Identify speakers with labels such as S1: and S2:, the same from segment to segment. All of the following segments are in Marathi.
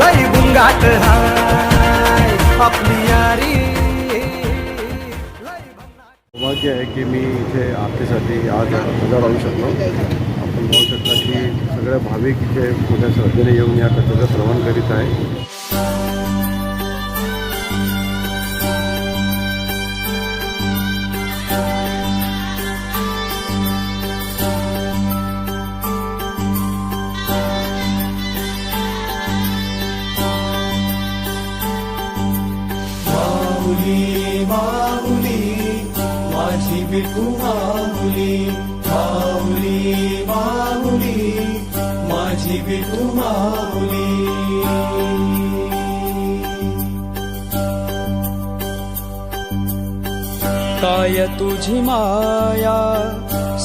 S1: लई गुंगाट हाय आपली यारी.
S2: सौभाग्य आहे की मी इथे आरतीसाठी आज हजर राहू शकलो. आपण पाहू शकता की सगळे भाविक इथे मोठ्या श्रद्धेने येऊन या कथेचं श्रवण करीत आहे.
S3: विकू विठू माऊली माऊली माऊली माझी विकू माऊली
S4: काय तुझी माया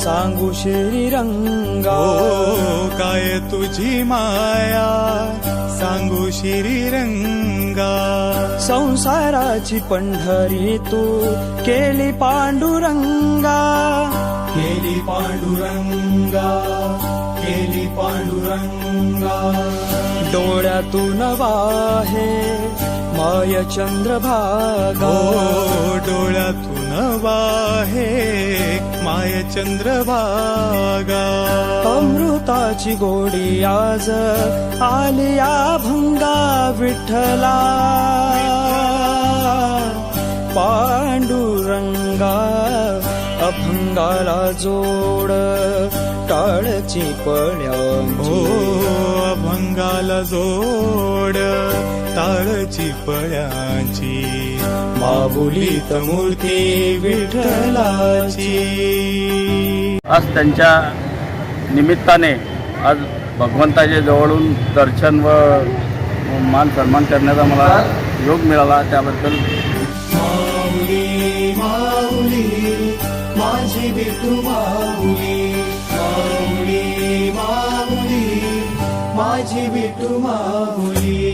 S4: सांगू श्रीरंगा
S3: हो, काय तुझी माया सांगू श्रीरंगा
S4: संसाराची पंढरी तू केली पांडुरंगा.
S3: केली पांडुरंगा केली पांडुरंगा.
S4: डोळ्यातून वाहे माय चंद्रभागा.
S3: ओ डोळ्यातून वाहे माय चंद्रभागा.
S4: अमृताची गोडी आज आलिया भंगा विठ्ठला. पांडुरंगा अभंगाला जोड टाळची
S3: ओ
S4: पळ्यांची
S3: अभंगाला जोड ताळची पळ्याची माऊलीत मूर्ती विठ्ठलाची.
S5: आज त्यांच्या निमित्ताने आज भगवंताच्या जवळून दर्शन व मान सन्मान करण्याचा मला योग मिळाला त्याबद्दल.
S3: माऊली माऊली माझी विठू माऊली माऊली माऊली माझी विठू माऊली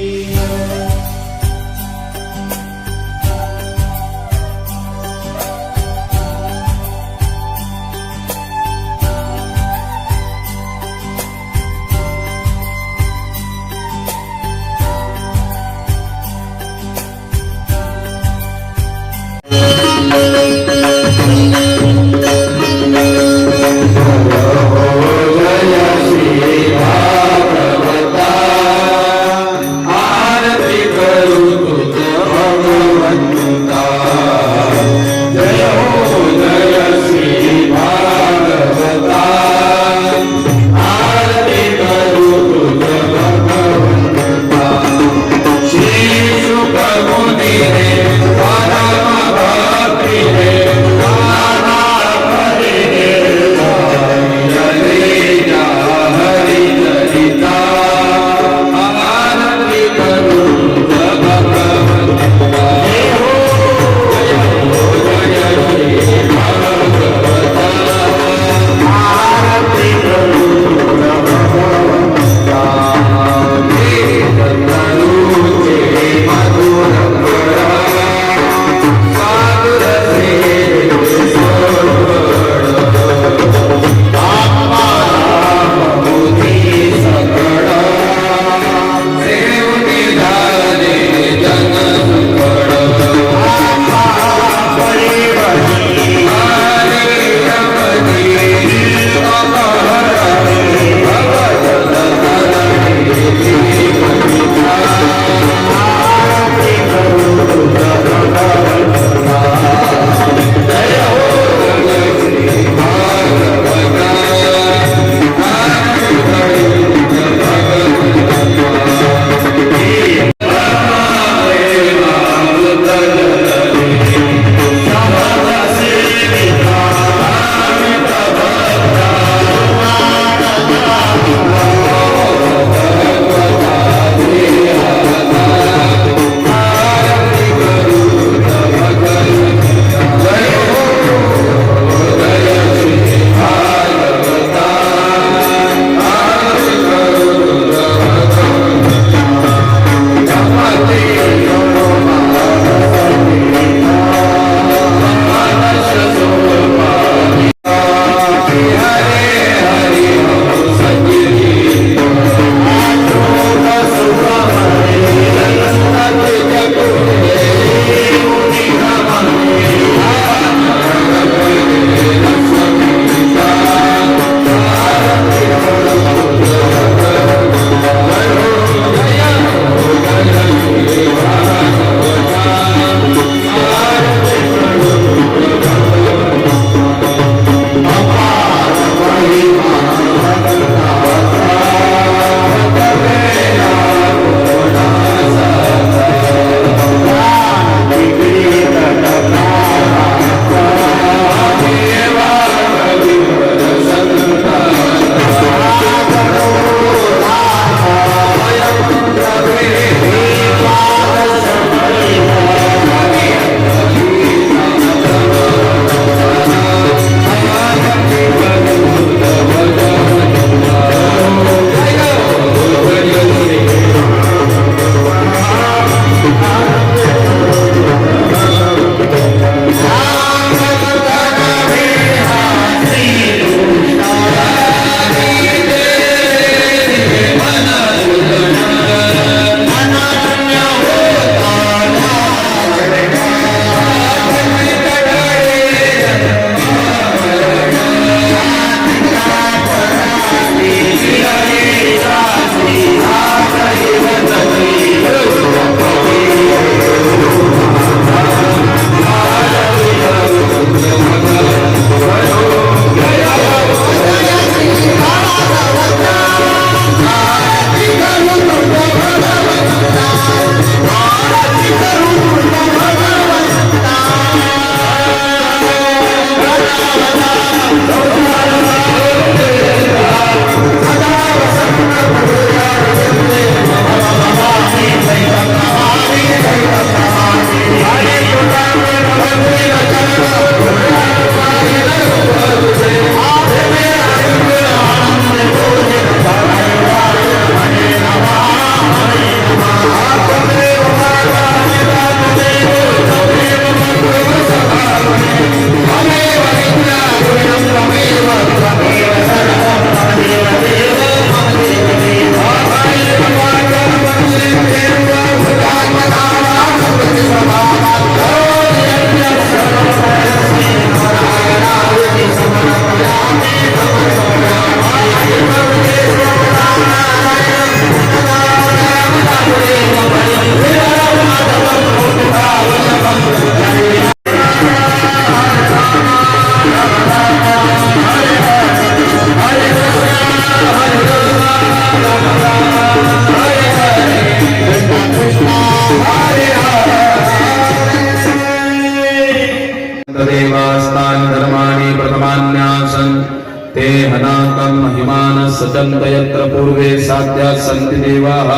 S6: देवाः।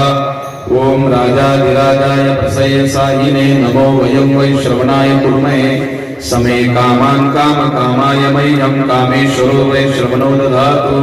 S6: ॐ राजाधिराजाय प्रसयसाहिने नमो वयं वै श्रवणाय कुर्महे। समे कामान् कामकामाय मह्यं कामेश्वरो वै श्रवणो दधातु।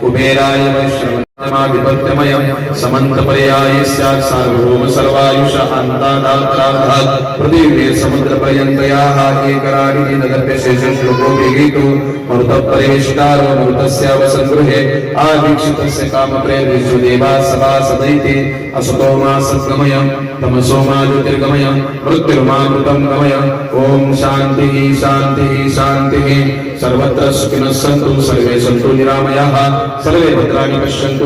S6: कुबेराय वै श्रवणमाधिपत्यमयं समन्तपर्याये स्यात् सार्वभौम सर्वायुष अन्तादात्रार्थात् पृथिवी समुद्रपर्यन्तयाः एकराणि नगर्भ्यशेषश्लोको विगीतो मरुतपरिवेष्टारो मरुतस्यावसङ्गृहे आवीक्षितस्य कामप्रेरिषु देवा सदा सदैते। असतो मा सद्गमय तमसो मा ज्योतिर्गमय मृत्युर्मामृतं गमय। ॐ शान्तिः शान्तिः शान्तिः। सर्वत्र सुखिनः सन्तु सर्वे सन्तु निरामयाः। सर्वे भद्राणि पश्यन्तु।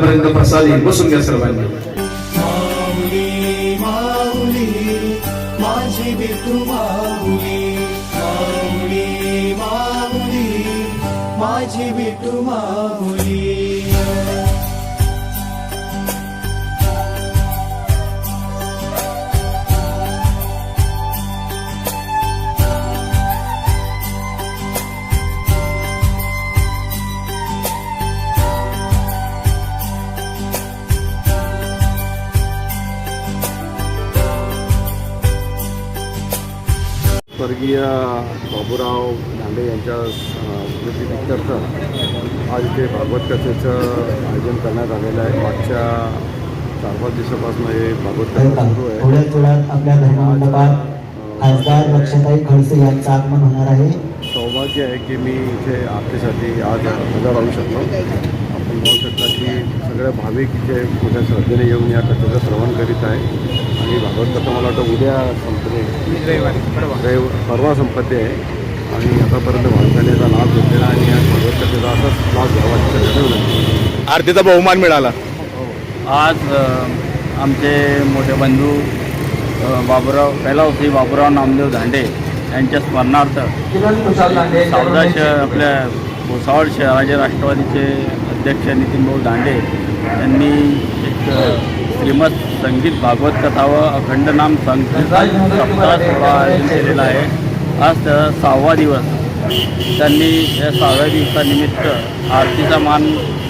S3: benar-benar bersalin, bosan gak serbanya.
S2: स्वर्गीय बाबूराव दांडे यांच्या स्मृतीप्रित्यर्थ आज इथे भागवत कथेचं आयोजन करण्यात आलेलं आहे. मागच्या चार पाच दिवसापासून हे भागवत कथा सुरू आहे.
S7: थोड्याच वेळात आपल्या धर्ममंडपात खासदार रक्षाताई खडसे यांचं आगमन होणार आहे.
S2: सौभाग्य आहे की मी इथे आरतीसाठी आज हजर राहू शकलो. आपण पाहू शकता की सगळे भाविक इथे मोठ्या श्रद्धेने येऊन या कथेचं श्रवण करीत आहे. आणि भागवत कथा मला वाटतं उद्या संपते. रविवारी. परवा संपत्ती आहे. आणि आतापर्यंत भाविकांनी याचा लाभ घेतलेला आणि या भागवत कथेचा असाच लाभ घ्यावा
S8: आरतीचा बहुमान मिळाला.
S5: आज आमचे मोठे बंधू बाबूराव कैलावसी बाबूराव नामदेव धांडे यांच्या स्मरणार्थ सावदा शहर आपल्या भुसावळ शहराचे राष्ट्रवादीचे अध्यक्ष नितीन भाऊ दांडे यांनी एक अ, श्रीमद संगीत भागवत कथा व अखंड नाम सप्ताह सोहळा आयोजन केलेला आहे. आज त्याचा सहावा दिवस. त्यांनी या सहाव्या दिवसानिमित्त आरतीचा मान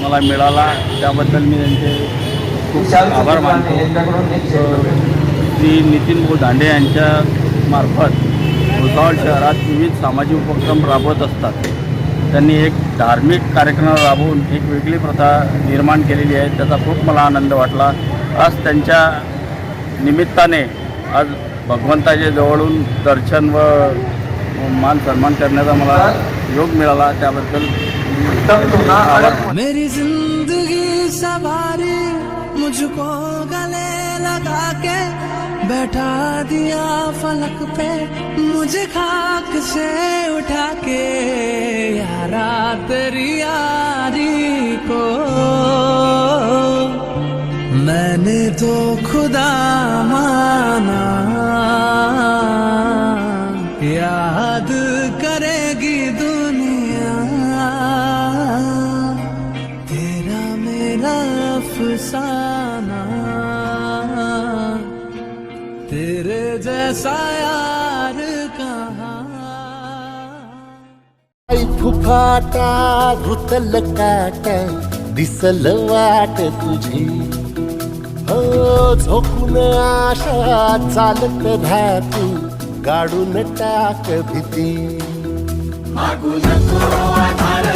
S5: मला मिळाला. त्याबद्दल मी त्यांचे खूप आभार मानतो. श्री नितीन भाऊ दांडे यांच्या मार्फत भुसावळ शहरात विविध सामाजिक उपक्रम राबवत असतात. त्यांनी एक धार्मिक कार्यक्रम राबवून एक वेगळी प्रथा निर्माण केलेली आहे. त्याचा खूप मला आनंद वाटला. आज त्यांच्या निमित्ताने आज भगवंताच्या जवळून दर्शन व मान सन्मान करण्याचा मला योग मिळाला त्याबद्दल
S9: मेरी जिंदगी सवारी मुझको गले लगा के बैठा दिया फलक पे मुझे खाक से उठा के यारा तेरी यारी को। मैंने तो खुदा माना याद करेगी दुनिया तेरा मेरा अफसाना तेरे जैसा यार कहा
S10: फुफाटा रुतल काट दिसल वाट तुझी झोकून आशा चालत राहती गाडून टाक भीती.
S1: मागू नको आधार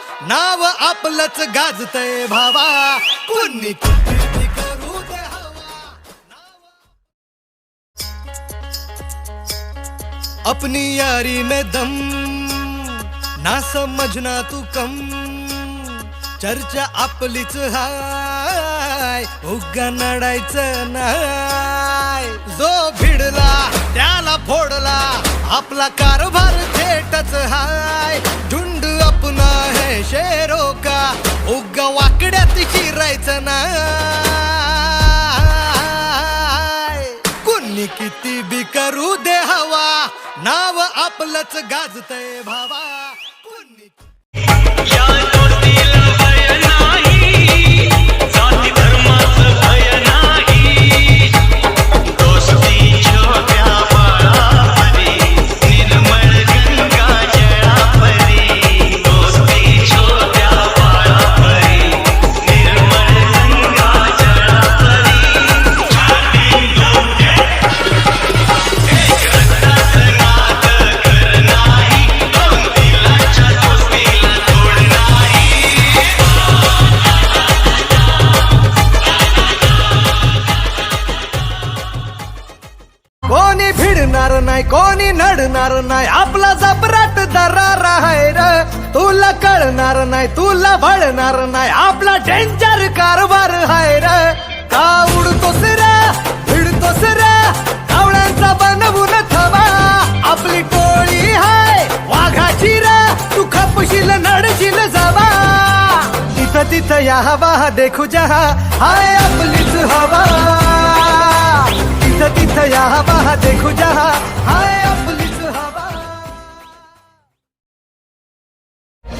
S1: नाव आपलंच गाजतय भावा. कुणी किती करू दे हवा? अपनी यारी में दम. ना समजना तू कम. चर्चा आपलीच हाय. उगा नडायचं नाय. जो भिडला त्याला फोडला. आपला कारभार थेटच हाय. झुंड सपना है शेरो का। उगा वाकड्यात शिरायचं ना। कुणी किती बी करू दे हवा। नाव आपलंच गाजतय भावा। कुणी कळणार नाही. आपला जबराट दरार आहे र. तुला कळणार नाही तुला भळणार नाही. आपला डेंजर कारभार आहे र. का उडतो सिरा भिडतो सिरा कावळ्यांचा बनवून थवा आपली टोळी हाय वाघाची रा. तू खपशील नडशील जावा. तिथं तिथं या हवा देखू जहा. हाय आपलीच हवा. तिथं तिथं या हवा देखू जहा. हाय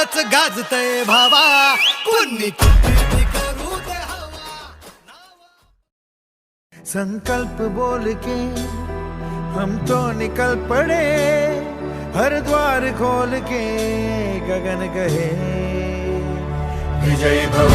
S1: आपलंच गाजतय भावा. कुणी किती बी करू दे हवा.
S10: संकल्प बोल के हम तो निकल पड़े हर द्वार खोल के गगन कहे। विजय भव।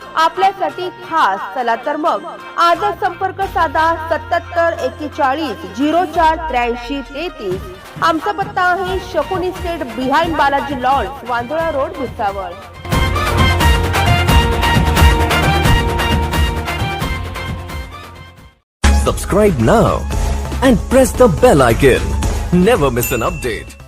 S8: आपल्यासाठी खास चला तर मग आजच संपर्क साधा सत्याहत्तर एक्केचाळीस झिरो चार त्र्याऐंशी तेहतीस आमचा पत्ता आहे Shakuni state behind Balaji lawns Vandola road Bhusawal
S11: Subscribe now and press the bell icon. Never miss an update.